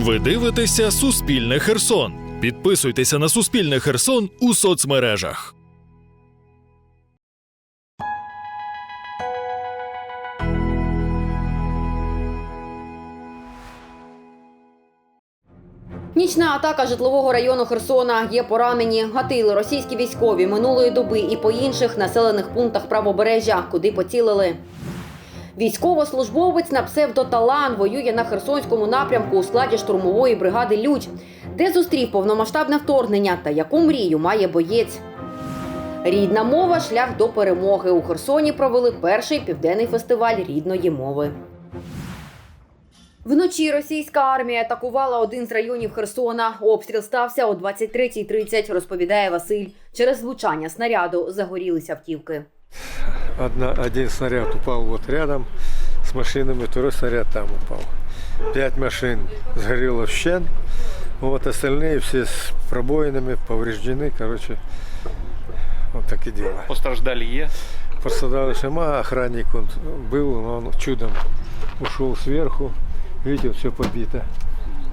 Ви дивитеся Суспільне Херсон. Підписуйтеся на Суспільне Херсон у соцмережах. Нічна атака житлового району Херсона. Є поранені. Гатили російські військові минулої доби і по інших населених пунктах правобережжя, куди поцілили. Військовослужбовець на псевдоталан воює на Херсонському напрямку у складі штурмової бригади Людь, де зустрів повномасштабне вторгнення та яку мрію має боєць. Рідна мова шлях до перемоги. У Херсоні провели перший південний фестиваль рідної мови. Вночі російська армія атакувала один з районів Херсона. Обстріл стався о 23.30, розповідає Василь. Через влучання снаряду загорілися автівки. Одна, один снаряд упал вот рядом с машинами, второй снаряд там упал. Пять машин сгорело в щен. Вот остальные все с пробоинами, повреждены. Короче, вот так и дело. Постраждалі є. Пострадал Шама, охранник он был, но он чудом ушел сверху. Видите, вот все побито.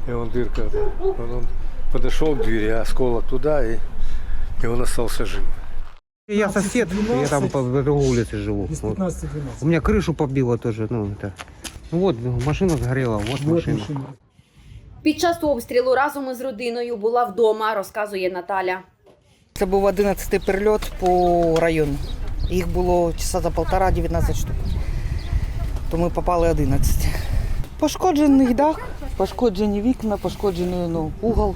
И он дырка. Он, он подошел к двери, осколок туда, и, и он остался жив. Я сосед, я там по другой улице живу. Вот. У меня крышу побило тоже, ну это. Ну вот, машина сгорела, вот, машина. Під час обстрілу разом із родиною була вдома, розказує Наталя. Це був 11-й перельот по району. Їх було часа за полтора 19 штук. То ми попали 11. Пошкоджений дах, пошкоджені вікна, пошкоджений ну, угол.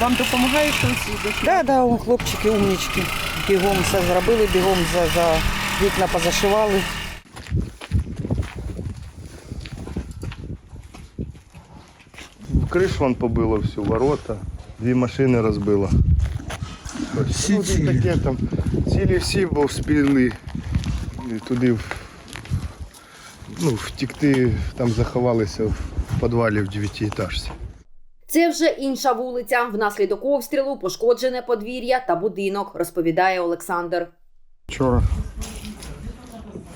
Вам допомагає хтось? Так, да, да, хлопчики, умнічки. Бігом все зробили, бігом за, за вікна позашивали. Криш вон побило всю, ворота, дві машини розбило. Всі ну, цілі. Таке, там, цілі всі, бо вспіли туди ну, втікти, там заховалися в підвалі в дев'ятиэтажці. Це вже інша вулиця. Внаслідок обстрілу пошкоджене подвір'я та будинок, розповідає Олександр. Вчора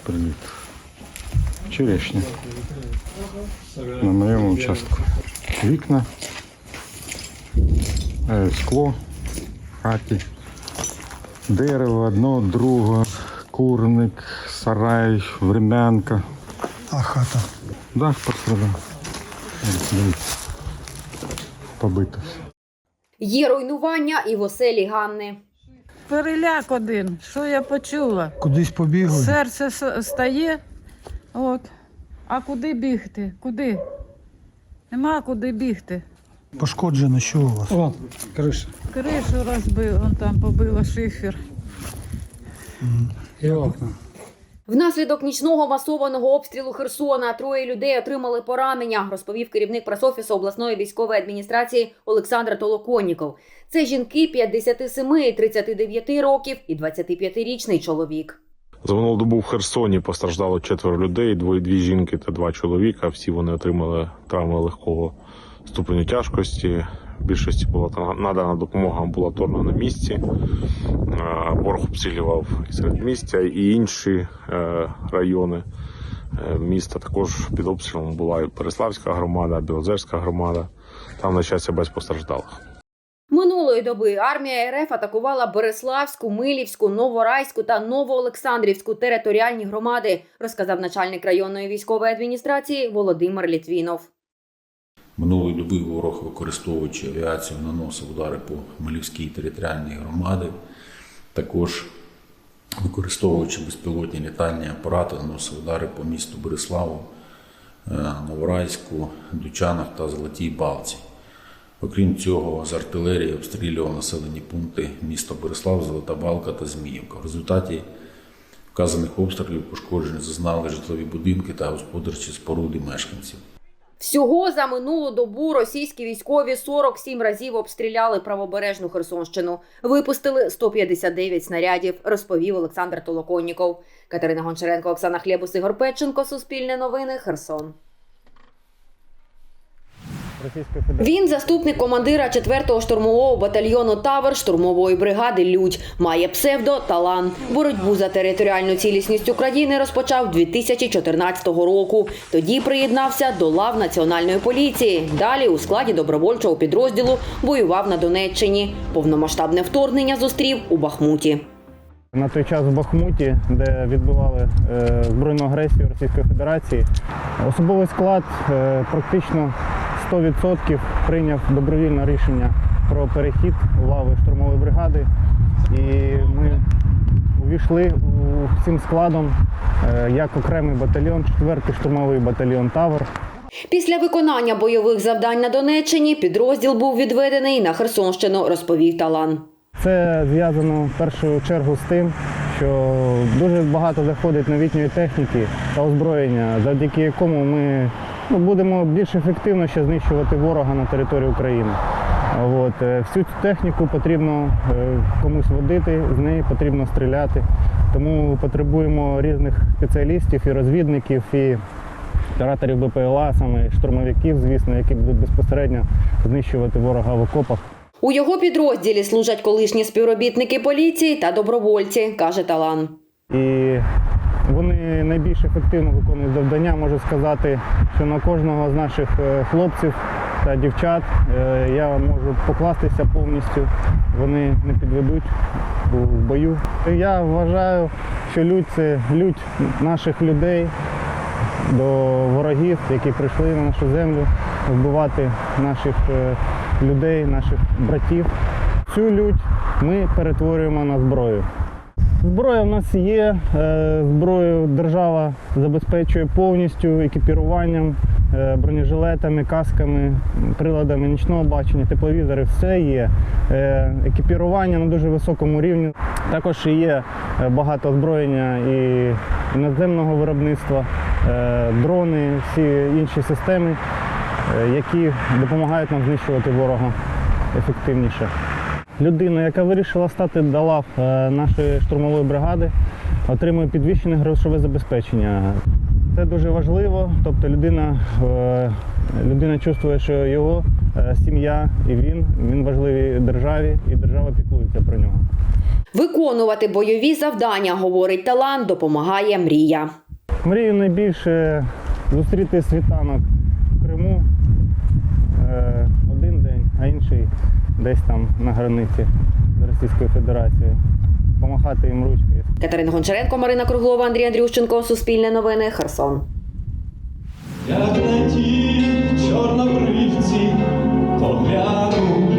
приліт. Черешня. На моєму участку. Вікна, е, скло хаті, дерево одно, друге, курник, сарай, времянка. А хата. Дах пострадав. Побито. Є руйнування і в оселі Ганни. Переляк один. Що я почула? Кудись побігли. Серце стає. От. А куди бігти? Куди? Нема куди бігти. Пошкоджено, що у вас? О, крыша. Кришу розбив, он там побила шифер. И окна. Внаслідок нічного масованого обстрілу Херсона троє людей отримали поранення, розповів керівник пресофісу обласної військової адміністрації Олександр Толоконніков. Це жінки 57 39 років і 25-річний чоловік. За минулу добу в Херсоні постраждало четверо людей, двоє дві жінки та два чоловіка. Всі вони отримали травми легкого ступеню тяжкості. Більшості була надана допомога амбулаторно на місці. Е, Ворог обстрілював і середмістя, і інші е, райони е, міста. Також під обстрілом була і Переславська громада, Білозерська громада. Там, на щастя, без постраждалих. Минулої доби армія РФ атакувала Береславську, Милівську, Новорайську та Новоолександрівську територіальні громади, розказав начальник районної військової адміністрації Володимир Літвінов. Минулої доби ворог, використовуючи авіацію, наносив удари по Хмельницькій територіальній громади. Також використовуючи безпілотні літальні апарати, наносив удари по місту Береславу, е, Новорайську, Дучанах та Золотій Балці. Окрім цього, з артилерії обстрілював населені пункти міста Береслав, Золота Балка та Зміївка. В результаті вказаних обстрілів пошкоджені зазнали житлові будинки та господарчі споруди мешканців. Всього за минулу добу російські військові 47 разів обстріляли правобережну Херсонщину. Випустили 159 снарядів, розповів Олександр Толоконніков. Катерина Гончаренко, Оксана Хлєбус, Ігор Печенко. Суспільне новини. Херсон. Російської Федерації. Він заступник командира 4-го штурмового батальйону Тавр штурмової бригади Людь. Має псевдо Талан. Боротьбу за територіальну цілісність України розпочав 2014 року. Тоді приєднався до лав національної поліції. Далі у складі добровольчого підрозділу воював на Донеччині. Повномасштабне вторгнення зустрів у Бахмуті. На той час в Бахмуті, де відбивали е, збройну агресію Російської Федерації, особовий склад е, практично 100% прийняв добровільне рішення про перехід у лави штурмової бригади. І ми увійшли цим складом е, як окремий батальйон, 4-й штурмовий батальйон Тавр. Після виконання бойових завдань на Донеччині підрозділ був відведений на Херсонщину, розповів Талан. Це зв'язано в першу чергу з тим, що дуже багато заходить новітньої техніки та озброєння, завдяки якому ми будемо більш ефективно ще знищувати ворога на території України. От. е, Всю цю техніку потрібно е, комусь водити, з неї потрібно стріляти. Тому потребуємо різних спеціалістів і розвідників, і операторів БПЛА, саме штурмовиків, звісно, які будуть безпосередньо знищувати ворога в окопах. У його підрозділі служать колишні співробітники поліції та добровольці, каже Талан. І вони найбільш ефективно виконують завдання. Можу сказати, що на кожного з наших е, хлопців та дівчат е, я можу покластися повністю. Вони не підведуть в бою. Я вважаю, що лють це лють наших людей до ворогів, які прийшли на нашу землю вбивати наших е, людей, наших братів. Цю лють ми перетворюємо на зброю. Зброя в нас є. е, Зброю держава забезпечує повністю екіпіруванням, е, бронежилетами, касками, приладами нічного бачення, тепловізори, все є. Е, Екіпірування на дуже високому рівні. Також є багато озброєння і іноземного виробництва, дрони, всі інші системи, які допомагають нам знищувати ворога ефективніше. Людина, яка вирішила стати до лав е, нашої штурмової бригади, отримує підвищене грошове забезпечення. Це дуже важливо. Тобто людина, е, людина чувствує, що його е, сім'я і він, він важливий державі, і держава піклується про нього. Виконувати бойові завдання, говорить Талан, допомагає мрія. Мрію найбільше зустріти світанок в Криму один день, а інший десь там на границі з Російською Федерацією. Помахати їм ручкою. Катерина Гончаренко, Марина Круглова, Андрій Андрющенко, Суспільне новини, Херсон. Як на ті чорнобривці погляну,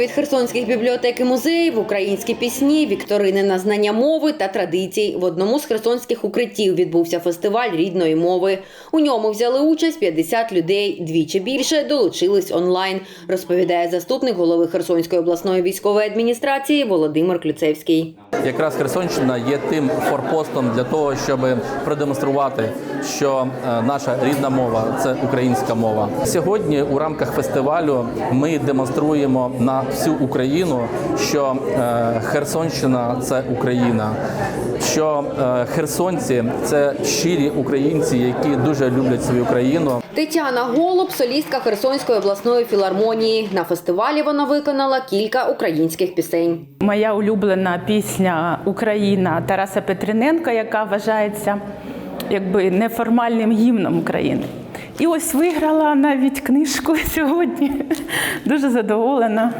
від херсонських бібліотек і музеїв, українські пісні, вікторини на знання мови та традицій. В одному з херсонських укриттів відбувся фестиваль рідної мови. У ньому взяли участь 50 людей. Двічі більше долучились онлайн, розповідає заступник голови Херсонської обласної військової адміністрації Володимир Клюцевський. Якраз Херсонщина є тим форпостом для того, щоб продемонструвати, що е, наша рідна мова це українська мова. Сьогодні у рамках фестивалю ми демонструємо на всю Україну, що е, Херсонщина це Україна, що е, херсонці це щирі українці, які дуже люблять свою країну. Тетяна Голуб, солістка Херсонської обласної філармонії. На фестивалі вона виконала кілька українських пісень. Моя улюблена пісня Україна Тараса Петриненка, яка вважається якби неформальним гімном України. І ось виграла навіть книжку сьогодні. Дуже задоволена.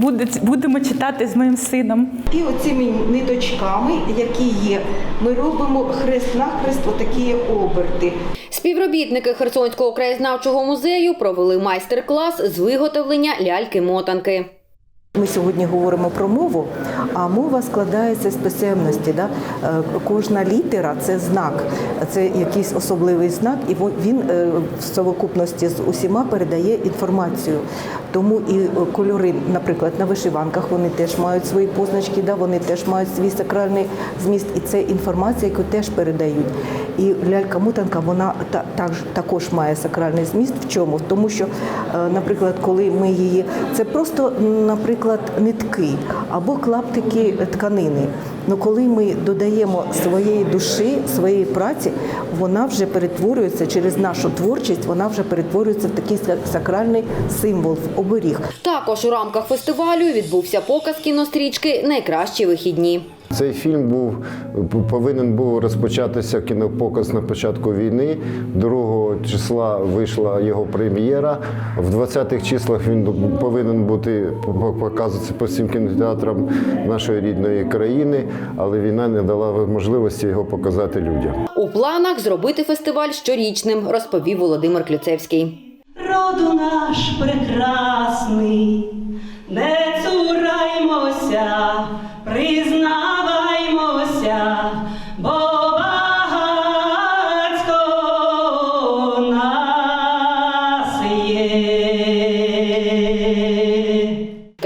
Буде- Будемо читати з моїм сином. І оцими ниточками, які є, ми робимо хрест на хрест, отакі оберти. Співробітники Херсонського краєзнавчого музею провели майстер-клас з виготовлення ляльки-мотанки. Ми сьогодні говоримо про мову, а мова складається з писемності. Да? Е, Кожна літера це знак, це якийсь особливий знак, і він е, в совокупності з усіма передає інформацію. Тому і е, кольори, наприклад, на вишиванках вони теж мають свої позначки, да? вони теж мають свій сакральний зміст, і це інформація, яку теж передають. І лялька-мутанка вона також має сакральний зміст. В чому? Тому, що, наприклад, коли ми її, це просто, наприклад, нитки або клаптики тканини. Ну коли ми додаємо своєї душі, своєї праці, вона вже перетворюється через нашу творчість, вона вже перетворюється в такий са- сакральний символ, в оберіг. Також у рамках фестивалю відбувся показ кінострічки Найкращі вихідні. Цей фільм був повинен був розпочатися кінопоказ на початку війни. 2 числа вийшла його прем'єра. В 20-х числах він повинен бути показуватися по всім кінотеатрам нашої рідної країни, але війна не дала можливості його показати людям. У планах зробити фестиваль щорічним, розповів Володимир Клюцевський. роду наш прекрасний, не цураймося,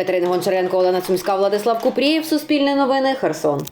Катерина Гончаренко, Олена Цумська, Владислав Купрієв, Суспільне новини, Херсон.